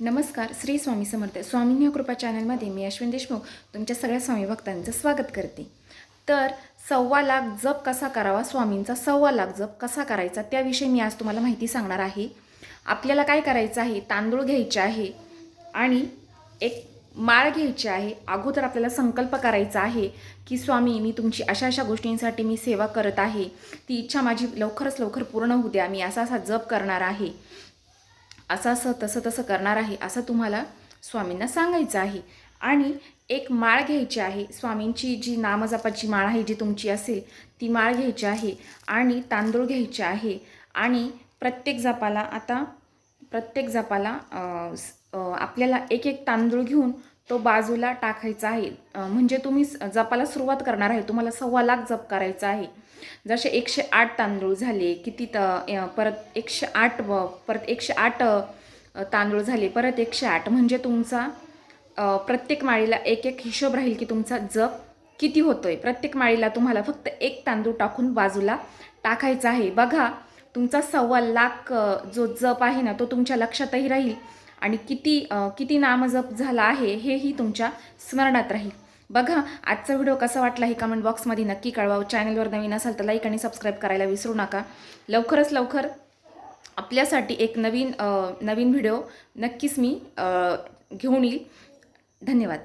नमस्कार श्री स्वामी समर्थ. स्वामींनी कृपा चॅनलमध्ये मी अश्विन देशमुख तुमच्या सगळ्या स्वामी भक्तांचं स्वागत करते. तर सव्वा लाख जप कसा करावा? स्वामींचा सव्वा लाख जप कसा करायचा? त्याविषयी मी आज तुम्हाला माहिती सांगणार आहे. आपल्याला काय करायचं आहे? तांदूळ घ्यायचे आहे आणि एक माळ घ्यायची आहे. अगोदर आपल्याला संकल्प करायचा आहे की स्वामी मी तुमची अशा अशा गोष्टींसाठी मी सेवा करत आहे. ती इच्छा माझी लवकरच लवकर पूर्ण होऊ द्या. मी असा असा जप करणार आहे. असं असं तसं तसं करणार आहे असं तुम्हाला स्वामींना सांगायचं आहे. आणि एक माळ घ्यायची आहे. स्वामींची जी नामजपाची माळ आहे जी तुमची असेल ती माळ घ्यायची आहे. आणि तांदूळ घ्यायचे आहे. आणि प्रत्येक जपाला आता प्रत्येक जपाला आपल्याला एक एक तांदूळ घेऊन तो बाजूला टाकायचा आहे. म्हणजे तुम्ही जपाला सुरुवात करणार आहे. तुम्हाला सव्वा लाख जप करायचा आहे. जसे एकशे आठ तांदूळ झाले किती त परत एकशे आठ व परत एकशे आठ तांदूळ झाले परत एकशे आठ. म्हणजे तुमचा प्रत्येक माळीला एक एक हिशोब राहील की तुमचा जप किती होतो आहे प्रत्येक माळीला तुम्हाला फक्त एक तांदूळ टाकून बाजूला टाकायचा आहे. बघा तुमचा सव्वा लाख जो जप आहे ना तो तुमच्या लक्षातही राहील. आणि किती किती नामजप झाला आहे हेही तुमच्या स्मरणात राहील. बघा आजचा व्हिडिओ कसा वाटला हे कमेंट बॉक्समध्ये नक्की कळवा चॅनलवर नवीन असाल तर लाईक आणि सबस्क्राईब करायला विसरू नका. लवकरच लवकर आपल्यासाठी एक नवीन नवीन व्हिडिओ नक्कीच मी घेऊन येईल. धन्यवाद.